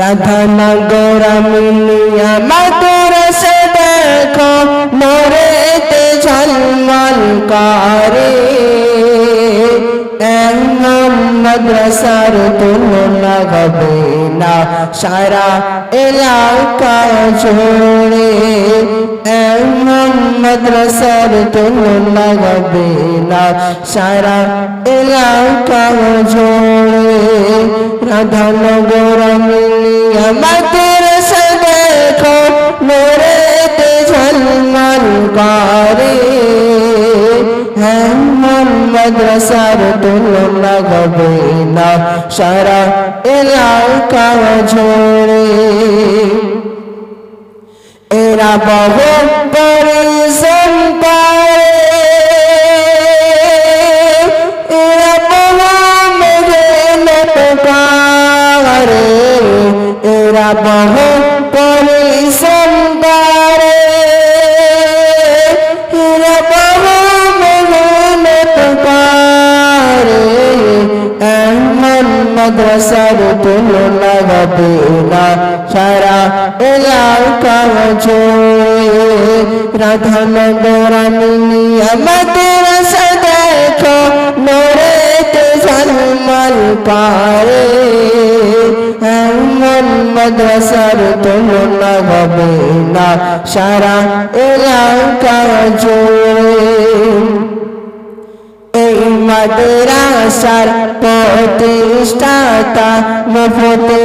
রাধানগর মিলিয়া মাদ্রাসা দেখো মোরেতে ঝলমল করে। মাদ্রাসার তুলনা হবে না, সারা এলাকা জোড়ে এমন মাদ্রাসার তুলনা হবে না, সারা এলাকা জোড়ে রাধানগর মিলিয়া মাদ্রাসা দেখো মোরেতে ঝলমল করে। হেমন মাদ্রাসার তুলনা হবে না, সারা এলাকা জোড়ে এরা বহু পরিশ্রম করে এরা বহু মেহনত করে এরা বহু পরিশ্রম করে এরা বহু মেহনত করে এমন মাদ্রাসার তুলনা হবে না সারা এলাকা জোড়ে রাধানগর মিলিয়া মাদ্রাসা দেখো নোরেতে ঝলমল পারে মাদ্রাসার তুলনা হবে না সারা এলাকা জোড়ে এই মাদ্রাসার প্রতিষ্ঠাতা মুফতি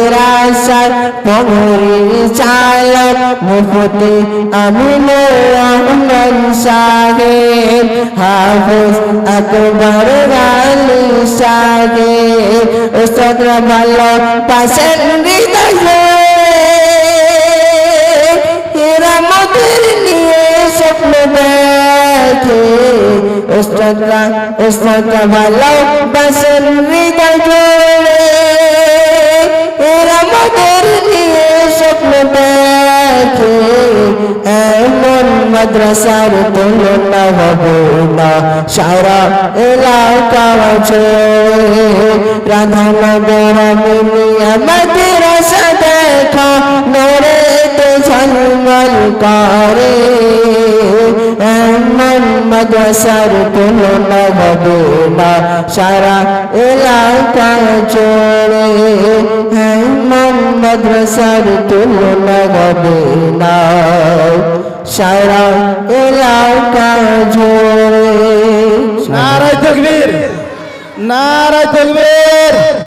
এই মাদ্রাসার পরিচালক মুফতি আমিনুর রহমান সাহেব, হাফিজ আকবর আলী সাহেব উস্তাদরা ভালো হৃদয়ে এরা মদের নিয়ে স্বপ্ন দেখে ওস্তাদরা ওস্তাদরা ভালো বাসের মাদ্রাসার তুলনা হবে না। সারা এলাকা জোড়ে রাধানগর মিলিয়া মাদ্রাসা দেখা নোরেতে ঝলমল করে। এমন মাদ্রাসার তুলনা হবে না। সারা এলাকা জোড়ে এমন মাদ্রাসার তুলনা হবে না। সারা এলাকা জোরে নারায় তকবীর। না